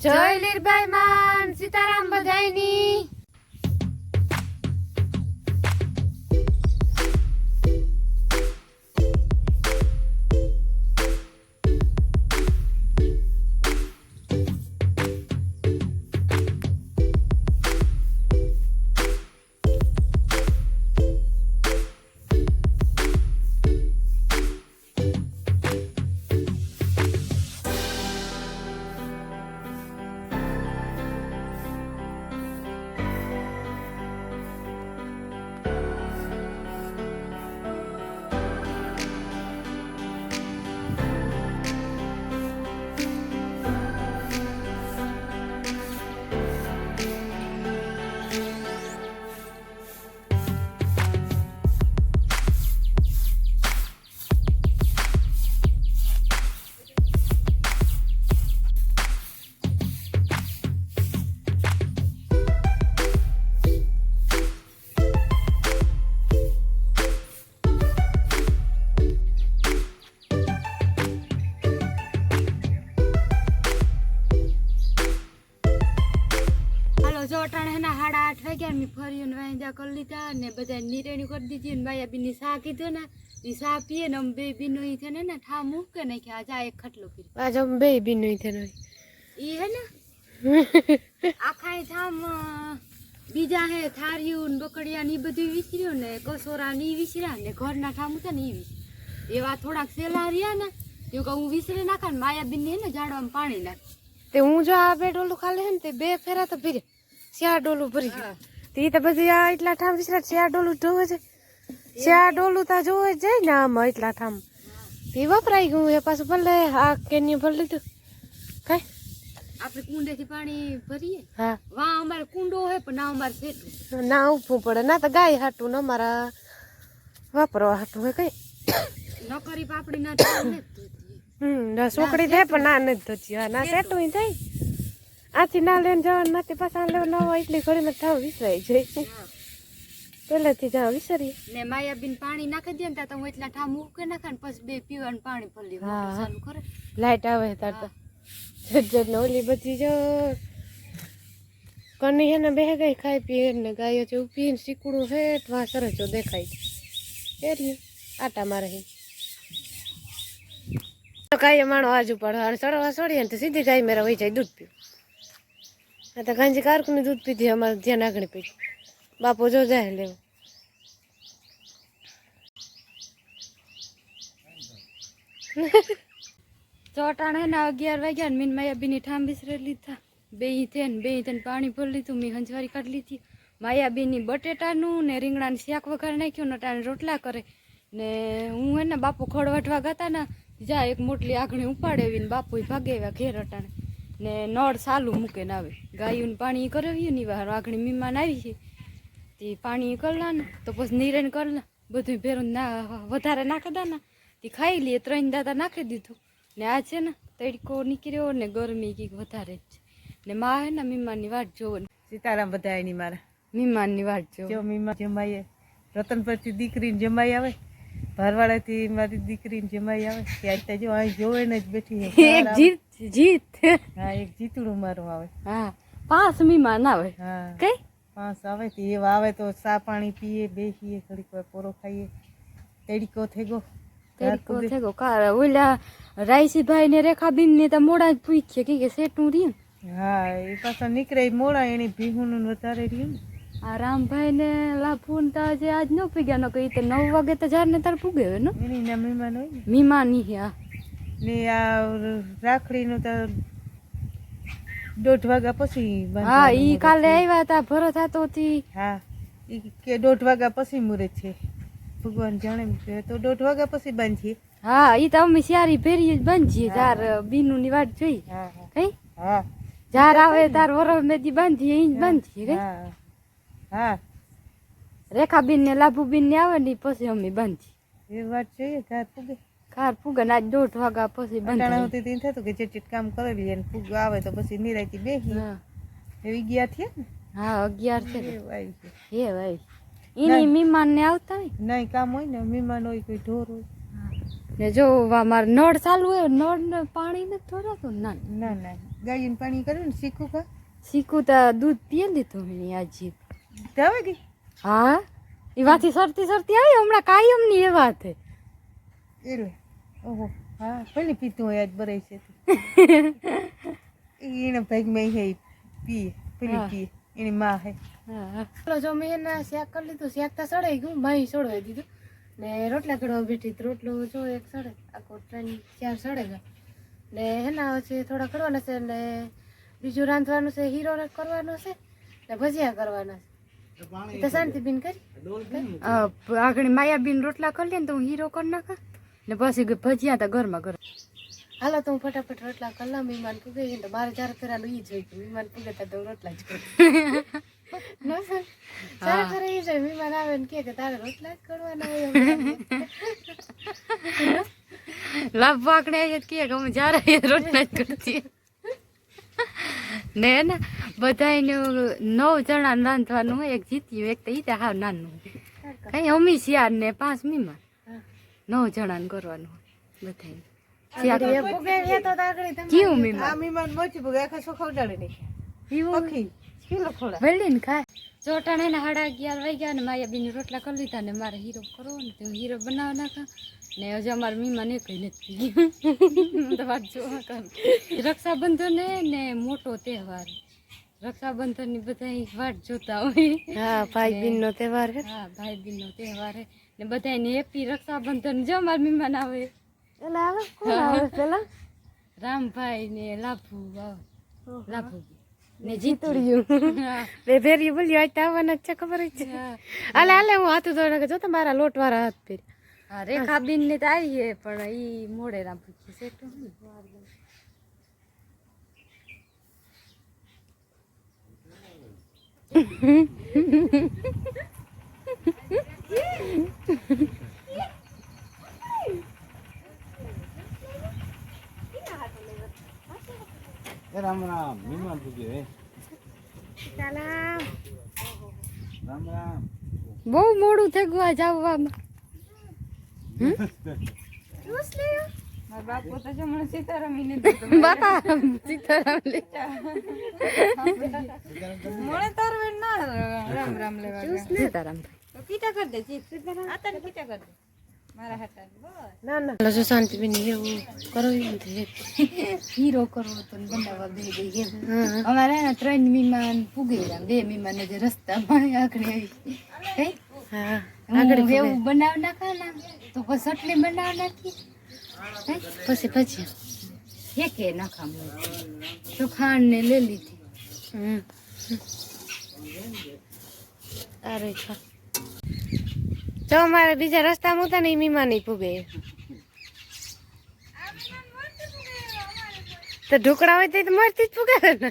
જય લીરબાઈ માન સીતારામ બધાયની. સાડા આઠ વાગ્યા ને મેં ફર્યું ને કરી લીધા ને બધા નિરેણી કરી દીધી ને ભાઈ બીની સા કીધું ને એ સા પીએ ને અમે બે બીનું ઈ છે ને ને ઠા મૂકે નાખ્યા. આજે આ એક ખટલો પી આજ અમે બે બીનું થઈને ઈ હે ને? આખા થામ બીજા હે થાર્યું ને બકડિયા ને એ બધું વિસર્યું ને કસોરા ને એ વિસર્યા ને ઘરના ઠામ છે ને એ વિસર્યા. એવા થોડાક સેલા રહ્યા ને એવું કે હું વિસરી નાખા ને માયાબીન ને હે ને ઝાડવામાં પાણી નાખ. તે હું જો આ બે ઓલું ખાલી હે ને તે બે ફેરા તો ભરી. ચાર ડોલું ભરી તે તો પછી આ એટલા ઠામ વિસરા ચાર ડોલું જોવે છે. ચાર ડોલું તા જોવે જાય ને આમાં એટલા ઠામ. તે વપરાઈ ગયું એ પાછું ભલે આ કેન્યું ભરી લીધું. કઈ? આપણે કુંડેથી પાણી ભરીએ. હા. વા અમારે કુંડો હોય પણ ના અમારે ફેટું ના ઉભું પડે ના તો ગાય હાટું ને અમારા વાપરવા હાટું હોય કઈ. નોકરી પાપડી ના. હમ છોકરી થાય પણ ના નથી ધોતી. ના સેટું થાય. આથી ના લઈને જવાનું નથી પાછા લેવા ના હોય એટલી ઘડીમાં થાવ વિસરાઈ જાય. પહેલેથી જાવ વિસરીએ. ને માયાબીન પાણી નાખી દે ને તો હું એટલા ઠામ મૂકે નાખે ને પછી બે પીવાનું પાણી ભરી ચાલુ કરે લાઈટ આવે તાર તો. જટ ને ઓલી બધી જો કની એને બે ગઈ ખાઈ પીએ ને ગાયો છે પીને શીકડું હે વા સરસ જો દેખાય છે. એ આટા મારે હે તો ગાય માણો આજુ પડે અને સડવા સડીએ ને તો સીધી ગાય મેરા વહી જાય દૂધ પીવું. તો ગાંજી કારકુની દૂધ પીધી, અમારે ધ્યાન આગળ પી બાપો જો જાય લેવું. ચોટાણે ને અગિયાર વાગ્યા મીન માયાબીની ઠામ બિસરે લીધા. બે થેન બે થઈને પાણી ભરી લીધું, મેં હંજવારી કાઢી લીધી. માયા બેની બટેટાનું ને રીંગણાને શાક વઘાર નાખ્યું ને ટાણે રોટલા કરે. ને હું હે બાપુ ખડવટવા ગાતા ને, જા એક મોટલી આગણી ઉપાડે એવી ને બાપુ ભાગે આવ્યા ઘેર અટાણે. ને નળ સાલું મૂકે ને આવે. ગાયું પાણી કરાવ્યું ને વાર આગળ મીમાન આવી છે. તે પાણી કરલા ને તો પછી નિરણ કરલા બધું ભેરું ના વધારે નાખી દા ને. તે ખાઈ લઈએ ત્રણ દાદા નાખી દીધું. ને આ છે ને તડકો નીકળ્યો ને ગરમી કંઈક વધારે જ છે. ને માં હે ને મીમાનની વાટ જોવો ને. સીતારામ બધા એની મારા. મીમાનની વાટ જોવો. જો મીમા જમાઈએ. રતનપરથી દીકરીને જમાઈ આવે. ભારવાડાથી મારી દીકરીને જમાઈ આવે. ત્યાં જો અહીં જોવે ને જ બેઠી એક જીત. જીત. હા એક જીતડું મારું આવે. હા પાંચ ના આવે હા. કઈ? પાંચ આવે તો એવા આવે તો સા પાણી પીએ બેસીએ ઘડીક વાર પોરો ખાઈએ. તડકો થઈ ગયો. તેડીકો સુધી. ગયો. કાર ઓલા રાયસીભાઈ ને રેખાબીન ને તો મોડા જ પૂછ્યા કે કે સેટું રહ્યું. હા એ પાછા નીકળે મોડા એની ભીહું ને વધારે રહ્યું. ને આ રામભાઈ ને લાભુન તો આજે આજ ન પીગ્યા ન કઈ તો નવ વાગે તો જાર ને તાર પૂગે હોય ને? એની મહેમાન હોય ને. હા. ને આ રાખડીનું તો દોઢ વાગ્યા પછી હા ઈ કાલે છે. આવ્યા તા ભરત હતો થી હા ઈ કે દોઢ વાગ્યા પછી મુહૂર્ત છે. ભગવાન જાણે તો દોઢ વાગ્યા પછી બાંધીએ. હા ઈ તો અમે સારી ભેરી જ બાંધીએ જાર બીનુ ની વાટ જોઈ. હા કઈ? હા. જાર આવે તાર વરવ મેદી બાંધીએ ઈ બાંધીએ કઈ હા રેખા રેખાબીન ને લાભુબીન ને આવે ને પછી અમે બાંધીએ. એ વાત જોઈએ ઘર પૂગે. કાર ફૂગે ને દોઢ વાગ્યા પછી બંધ હોતી તી થતું કે ચીટ કામ કરેલી અને ને ફૂગ આવે તો પછી નિરાયતી બે હા. એવી ગયા થયા ને? હા અગિયાર છે ને. હે ભાઈ એની મીમાન ને આવતા હોય? નહીં કામ હોય ને મહેમાન હોય કોઈ ઢોર હોય. ને જો મારે નળ ચાલુ હોય નળ ને પાણી નથી થોડાતું ના ના ના. ગાયન પાણી કર્યું ને શીખું કા શીખું તો દૂધ પીએ લીધું મેં આજી આવે ગઈ? હા? એ વાથી સરતી સરતી આવી હમણાં કાયમની એ વાત એટલે. ઓહો હા ભલે પીતું હોય આજ બરાય છે એને ભાગમાં હે પી પેલી પી એની માં હે. હા જો મેં એના શાક કરી લીધું શાક તો સડાઈ ગયું માહી સડવાઈ દીધું. ને રોટલા કરવા બેઠી તો રોટલો જો એક સડે આખો ત્રણ ચાર સડે ગયા ને એના છે થોડા કરવાના છે ને બીજું રાંધવાનું છે હીરો કરવાનો છે ને ભજીયા કરવાના છે. તો શાંતિ બિન કરી? આગળ માયાબીન રોટલા કરી લે ને તો હું હીરો કરી નાખા. ને પછી ભજીયા તો ઘરમાં ઘર. હાલો તો હું ફટાફટ રોટલા કરલા લઉં મહેમાન પૂગે છે તો મારે જ્યારે કરવાનું ઈ જોઈ કે મહેમાન પૂગે તો રોટલા જ કરું. સર ઈ જોઈ મહેમાન આવે ને કે તારે રોટલા જ કરવાના હોય લાભ વાકડે કે અમે જ્યારે રોટલા જ કરતી. ને ને બધાને નવ જણા રાંધવાનું એક જીત્યું એક તો ઈ તો હાવ નાનું. કઈ અમી શિયાર ને પાંચ મીમાં. નવ જણાને કરવાનું બધાને મીમાં ચોટાણે ને સાડા અગિયાર વાગ્યા ને માયા બેની રોટલા કરી લીધા ને મારે હીરો કરો ને તો હીરો બનાવી નાખા. ને હજી અમારે ને કઈ નથી વાત જોવા કર. રક્ષાબંધન હે ને મોટો તહેવાર. રક્ષાબંધનની બધા વાટ જોતા હોય. હા ભાઈ બીન નો તહેવાર હા ભાઈ બીન નો તહેવાર હે ને બધાને હેપી રક્ષાબંધન જો અમારા મહેમાન આવે એટલે આવે? કોણ આવે પેલા? રામભાઈ ને લાભુ આવે લાભુ ને જીતુડિયું. બે ફેરી બોલ્યો આજ તો આવવાના છે ખબર જ છે. અલે હાલે હાલે હું હાથું કે જો તમારા લોટ વાળા હાથ હા રેખાબીન ને તો આવી છે પણ ઈ મોડે રામભાઈ છે. તો હું. રામ રામ મહેમાન પૂજ્યો હે સલામ રામ રામ બહુ મોડું થઈ આવવામાં બાપા સીતારામ. લે સીતારામ ના ના. જો શાંતિ બેન એવું કરો એમ છે હીરો કરવો તો બનાવવા બે અમારે ત્રણ મીમાન પૂગે બે મીમાન જે રસ્તામાં આખડી આવી. હું. એવું બનાવ નાખા તો પછી ચટણી બનાવ નાખી? પછી પછી. શેકે નાખામ તો ખાંડ ને લઈ લીધી. અરે જો મારે બીજા રસ્તામાં હતા ને એ મીમા નહીં પૂગે તો ઢોકળા હોય તો તો મરતી જ પૂગે ને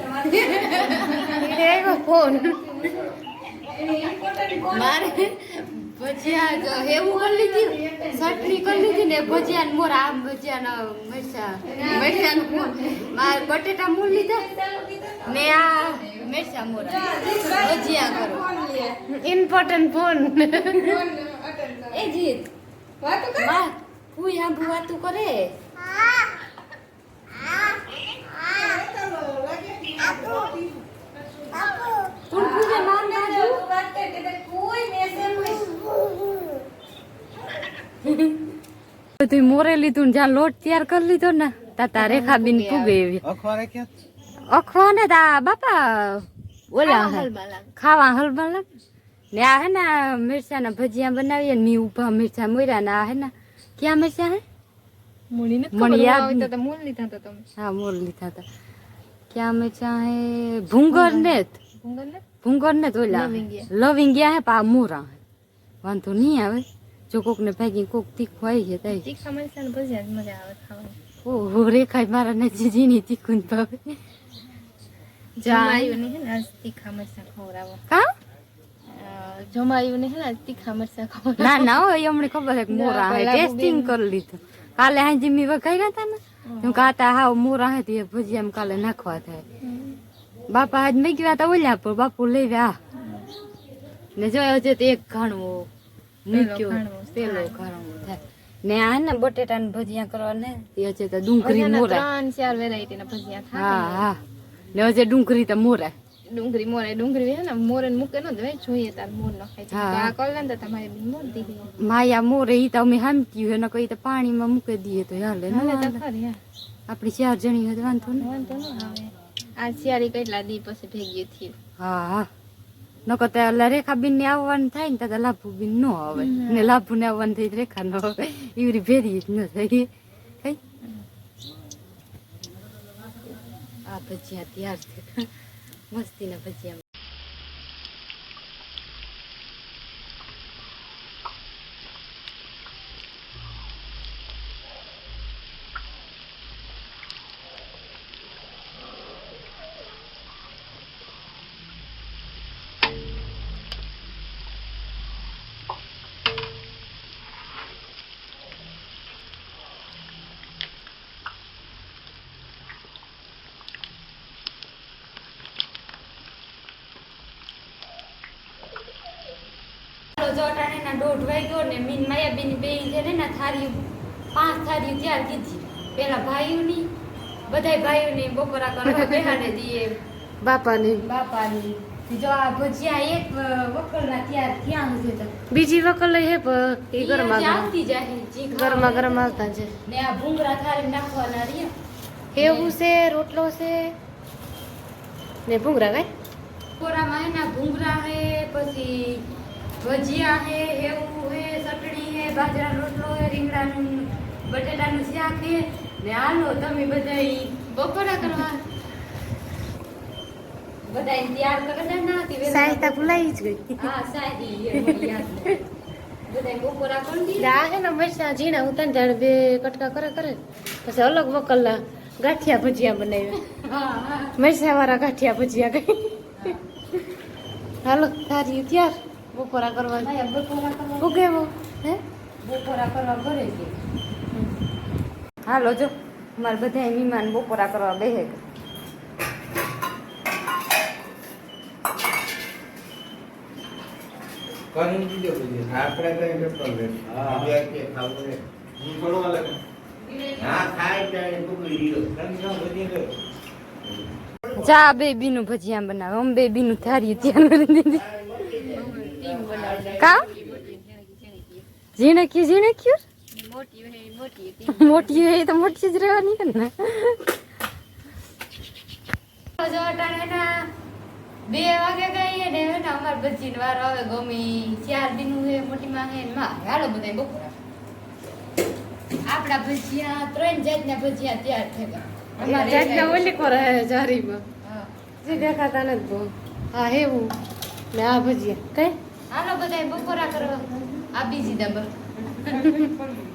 ફોન મારે ભજીયા એવું કરી લીધી ચટણી કરી લીધી ને ભજીયા ને મોર આમ ભજીયા ના મરચા મરચા નું મારે. બટેટા મૂળ લીધા ને આ મરચા મોરા ભજીયા કરો. ઇમ્પોર્ટન્ટ ફોન એ જીત. વાતું કરે? હા હા બધું મોરે લીધું ને જ્યાં લોટ તૈયાર કરી લીધો ને તા તા રેખાબીન પૂગે એવી. અખવા ને તા બાપા ઓલા ખાવા હલબલ ને આ હે ને મિરચા ના ભજીયા બનાવીએ ને મી ઊભા મિરચા મોર્યા ને આ હે ને ક્યાં મિરચા હે? મને યાદ નહીં. હા મૂળ લીધા હતા. ક્યાં મિરચા હે ભૂંગર ને જ. ભૂંગર ને જ ઓલા લવિંગિયા હે પા મોરા હે વાંધો નહીં આવે જો કોકને ભાગી કોક તીખું આવી જાય તો તીખા મરચાં ને ભજીયા જ મજા આવે ખાવાની ઓહો રેખાય મારા ને જીની તીખું ને ભાવે જમાયું ને હે ને તીખા મરચાં ખવડાવો કા જમાયું ને હેલા ને તીખા મરસા ખવડાવો ના ના હોય અમને ખબર છે મોરા હે ટેસ્ટિંગ કરી લીધું કાલે હાજી મી વઘાર્યા હતા ને કાતા હાવ મોરા હે તે ભજીયા કાલે નાખવા થાય. બાપા આજ મેં ગયા તા ઓલ્યા પર બાપુ લેવ્યા ને જોયો છે તે એક ઘણવો નીક્યો પેલો ઘણવો થાય. ને આ ને બટેટા ને ભજીયા કરવા ને તે છે તો ડુંગળી મોરા ત્રણ ચાર વેરાયટી ના ભજીયા હા હા. ને હજે ડુંગળી તો મોરા ડુંગળી મોરે ડુંગળી હે ને મોરે ને મૂકે ન દેવાય જોઈએ તાર મોર ન ખાય. તો આ કલન તો તમારે બી મોર દીધી માયા મોરે ઈ તો અમે હે ને કઈ તો પાણીમાં મૂકે દઈએ તો હાલે. ને હાલે તો ખરી આપણી ચાર જણી હે વાંધો ને વાંધો ન આવે. આ શિયાળી કેટલા દી પછી ભેગી થયું? હા હા. નકર તો રેખા બીન ને આવવાનું થાય ને તો લાભુબીન નો આવે. ને. લાભુ ને આવવાનું થાય રેખા નો આવે. એવી ભેરી જ ન પછી આ ભજીયા તૈયાર છે. મસ્તીના ભજીયા ચાલો જો અટાણેના દોઢ વાગ્યો ને મીન માયાબેન બે છે ને ના થાળીઓ પાંચ થારી ત્યાર કીધી. પેલા ભાઈઓની બધાય ભાઈઓની બપોરા કરવા બેહાને દીએ. બાપાની. બાપાની. જો આ ભજીયા એક વકલના ત્યાર ત્યાં સુધી તો. બીજી વકલ હે એ ગરમા આવતી જાય ગરમા ગરમા આવતા છે ને આ ભૂંગરા થાળી નાખવાના રહ્યા. હેવું છે રોટલો છે. ને ભૂંગરા કઈ? કોરામાં હે ભૂંગરા હે પછી ભજીયા હે હેવું હે ચટણી હે બાજરા રોટલો હે રીંગણાનું બટેટાનું શાક હે. ને હાલો તમે બધાય બપોરા કરવા. બધાય તૈયાર કરેલા ના હતી સાહિતા ભૂલાઈ જ ગઈ. હા બપોરા. હે ને મરચા ઝીણા ઉતાર જાણે બે કટકા કરે કરે. પછી અલગ વકલના ગાંઠિયા ભજીયા બનાવ્યા. હા વાળા ગાંઠિયા ભજીયા કઈ હાલો તારી ત્યાર. બપોરા કરવા ભાઈ બપોરા કરવા ઉગેવો હે? બપોરા કરવા ઘરે છે. હાલો જો. મારે બધા મહેમાન બપોરા કરવા બેસે કરીને દીધો આપણે કઈ નતો લે બીજા કે ખાવું રે હું પડવા લાગે હા ખાય ત્યારે બધી જા ભજીયા બનાવે. અમે બે બીનું થારી ત્યાં. કરી દીધી કા? ઝીણક્યું ઝીણક્યું મોટી હોય તો મોટી જ રહેવાની છે ને. બે વાગે ગઈએ ને હવે અમાર બચીને વાર આવે ગમી ચાર દિન હે મોટી માં હે ને માં હાલો બધા બપોરા. આપણા ભજીયા ત્રણ જાતના ભજીયા તૈયાર થયા અમારે જાતના ઓલી કોરા હે જારીમાં. હા. જે દેખાતા નથી બહુ. હા હેવું ને આ ભજીયા. કઈ? હાલો બધા બપોરા કરવા આ બીજી દબર